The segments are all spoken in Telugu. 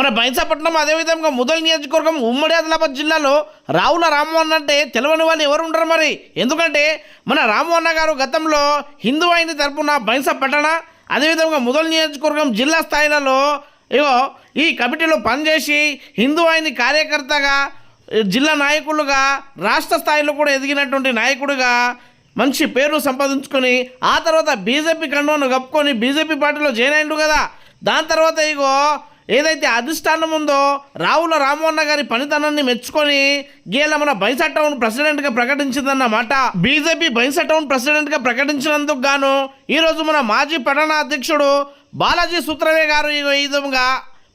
మన బైంసాపట్నం అదేవిధంగా ముదల్ నియోజకవర్గం ఉమ్మడి ఆదిలాబాద్ జిల్లాలో రావుల రామవన్న అంటే తెలియని వాళ్ళు ఎవరు ఉండరు మరి. ఎందుకంటే మన రామవన్న గారు గతంలో హిందూ అయిన తరపున బైన్సా పట్టణ అదేవిధంగా ముదల్ నియోజకవర్గం జిల్లా స్థాయిలలో ఇగో ఈ కమిటీలో పనిచేసి హిందూ అయిన కార్యకర్తగా జిల్లా నాయకులుగా రాష్ట్ర స్థాయిలో కూడా ఎదిగినటువంటి నాయకుడిగా మంచి పేరు సంపాదించుకొని ఆ తర్వాత బీజేపీ కండువను కప్పుకొని బీజేపీ పార్టీలో జాయిన్ అయిండు కదా. దాని తర్వాత ఇగో ఏదైతే అధిష్టానం ఉందో రావుల రామోహన్ గారి పనితనాన్ని మెచ్చుకొని గీల మన బైసా టౌన్ ప్రెసిడెంట్గా ప్రకటించిందన్నమాట బీజేపీ బైసా టౌన్ ప్రెసిడెంట్గా ప్రకటించినందుకు గాను ఈరోజు మన మాజీ పట్టణ అధ్యక్షుడు బాలాజీ సూత్రవే గారు ఈ విధంగా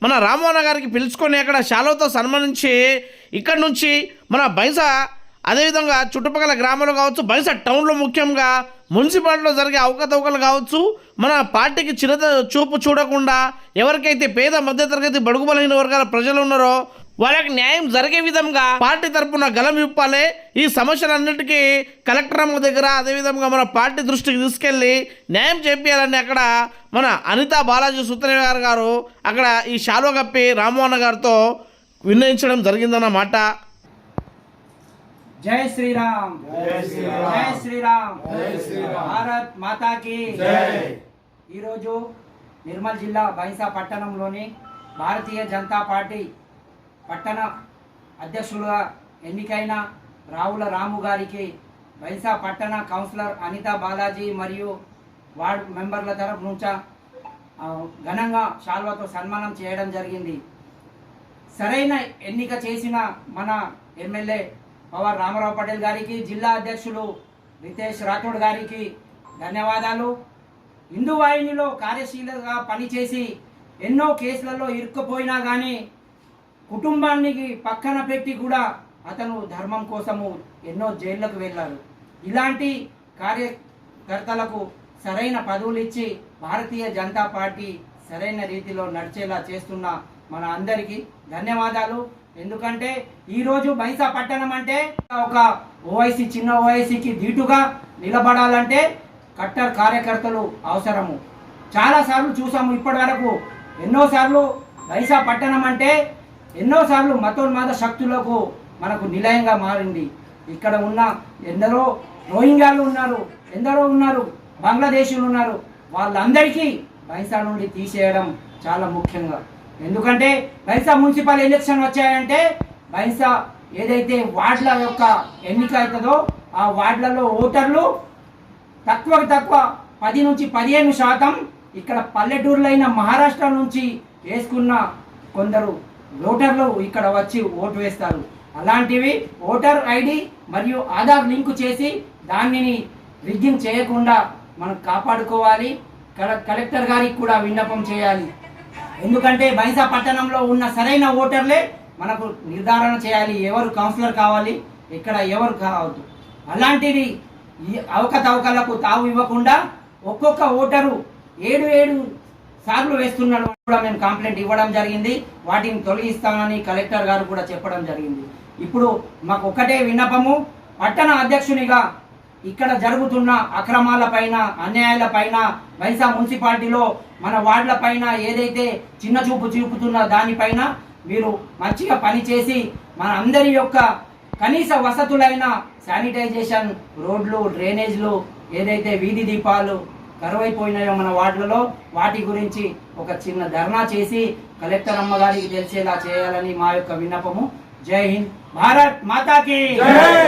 మన రామోహన్ గారికి పిలుచుకొని అక్కడ శాలువతో సన్మానించి ఇక్కడ నుంచి మన బైసా అదేవిధంగా చుట్టుపక్కల గ్రామాలు కావచ్చు బైసా టౌన్లో ముఖ్యంగా మున్సిపాలిటీలో జరిగే అవకతవకలు కావచ్చు మన పార్టీకి చిరత చూపు చూడకుండా ఎవరికైతే పేద మధ్యతరగతి బడుగు బలహీన వర్గాల ప్రజలు ఉన్నారో వాళ్ళకి న్యాయం జరిగే విధంగా పార్టీ తరపున గలం విప్పాలి. ఈ సమస్యలన్నిటికీ కలెక్టర్ అమ్మ దగ్గర అదేవిధంగా మన పార్టీ దృష్టికి తీసుకెళ్ళి న్యాయం చేపించాలని అక్కడ మన అనితా బాలాజీ సుత్రే గారు గారు అక్కడ ఈ శాలువ కప్పి రామ్మోహన్ గారితో విన్నయించడం జరిగిందన్నమాట జై శ్రీరామ్. జై శ్రీరామ్. భారత్ మాతాకి ఈరోజు నిర్మల్ జిల్లా బైంసా పట్టణంలోని భారతీయ జనతా పార్టీ పట్టణ అధ్యక్షులుగా ఎన్నికైన రావుల రాము గారికి బైంసా పట్టణ కౌన్సిలర్ అనితా బాలాజీ మరియు వార్డ్ మెంబర్ల తరపు నుంచి ఘనంగా శాల్వాతో సన్మానం చేయడం జరిగింది. సరైన ఎన్నిక చేసిన మన ఎమ్మెల్యే పవర్ రామారావు పటేల్ గారికి జిల్లా అధ్యక్షులు రితేష్ రాఠోడ్ గారికి ధన్యవాదాలు. హిందూ వాహినిలో కార్యశీలగా పనిచేసి ఎన్నో కేసులలో ఇరుక్కుపోయినా కానీ కుటుంబానికి పక్కన పెట్టి కూడా అతను ధర్మం కోసము ఎన్నో జైళ్ళకు వెళ్ళారు ఇలాంటి కార్యకర్తలకు సరైన పదవులు ఇచ్చి భారతీయ జనతా పార్టీ సరైన రీతిలో నడిచేలా చేస్తున్న మన అందరికీ ధన్యవాదాలు. ఎందుకంటే ఈరోజు బైసా పట్టణం అంటే ఒక ఓవైసీ చిన్న ఓవైసీకి దీటుగా నిలబడాలంటే కట్టర్ కార్యకర్తలు అవసరము. చాలాసార్లు చూసాము ఇప్పటి వరకు. ఎన్నోసార్లు బైసా పట్టణం అంటే ఎన్నోసార్లు మతోన్మాద శక్తులకు మనకు నిలయంగా మారింది. ఇక్కడ ఉన్న ఎందరో రోహింగ్యాలు ఉన్నారు ఎందరో ఉన్నారు బంగ్లాదేశీలు ఉన్నారు. వాళ్ళందరికీ బైసా నుండి తీసేయడం చాలా ముఖ్యంగా. ఎందుకంటే బైసా మున్సిపల్ ఎలక్షన్ వచ్చాయంటే బైసా ఏదైతే వార్డుల యొక్క ఎన్నిక అవుతుందో ఆ వార్డులలో ఓటర్లు తక్కువకి తక్కువ పది నుంచి పదిహేను శాతం ఇక్కడ పల్లెటూరులైన మహారాష్ట్ర నుంచి వేసుకున్న కొందరు ఓటర్లు ఇక్కడ వచ్చి ఓటు వేస్తారు. అలాంటివి ఓటర్ ఐడి మరియు ఆధార్ లింకు చేసి దానిని రిగ్గింగ్ చేయకుండా మనం కాపాడుకోవాలి. కలెక్టర్ గారికి కూడా విన్నపం చేయాలి. ఎందుకంటే బైసా పట్టణంలో ఉన్న సరైన ఓటర్లే మనకు నిర్ధారణ చేయాలి ఎవరు కౌన్సిలర్ కావాలి ఇక్కడ ఎవరు కావద్దు. అలాంటిది ఈ అవకతవకలకు తావు ఇవ్వకుండా ఒక్కొక్క ఓటరు ఏడు ఏడు సార్లు వేస్తున్నాడు కూడా మేము కంప్లైంట్ ఇవ్వడం జరిగింది. వాటిని తొలగిస్తామని కలెక్టర్ గారు కూడా చెప్పడం జరిగింది. ఇప్పుడు మాకు ఒకటే విన్నపము పట్టణ అధ్యక్షునిగా ఇక్కడ జరుగుతున్న అక్రమాల పైన అన్యాయాల పైన వైసా మున్సిపాలిటీలో మన వార్డుల పైన ఏదైతే చిన్న చూపు చూపుతున్న దానిపైన మీరు మంచిగా పనిచేసి మన అందరి యొక్క కనీస వసతులైన శానిటైజేషన్ రోడ్లు డ్రైనేజ్లు ఏదైతే వీధి దీపాలు కరువైపోయినాయో మన వార్డులలో వాటి గురించి ఒక చిన్న ధర్నా చేసి కలెక్టర్ అమ్మగారికి తెలిసేలా చేయాలని మా యొక్క విన్నపము. జై హింద్. భారత్ మాతాకి!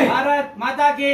భారత్ మాతాకి!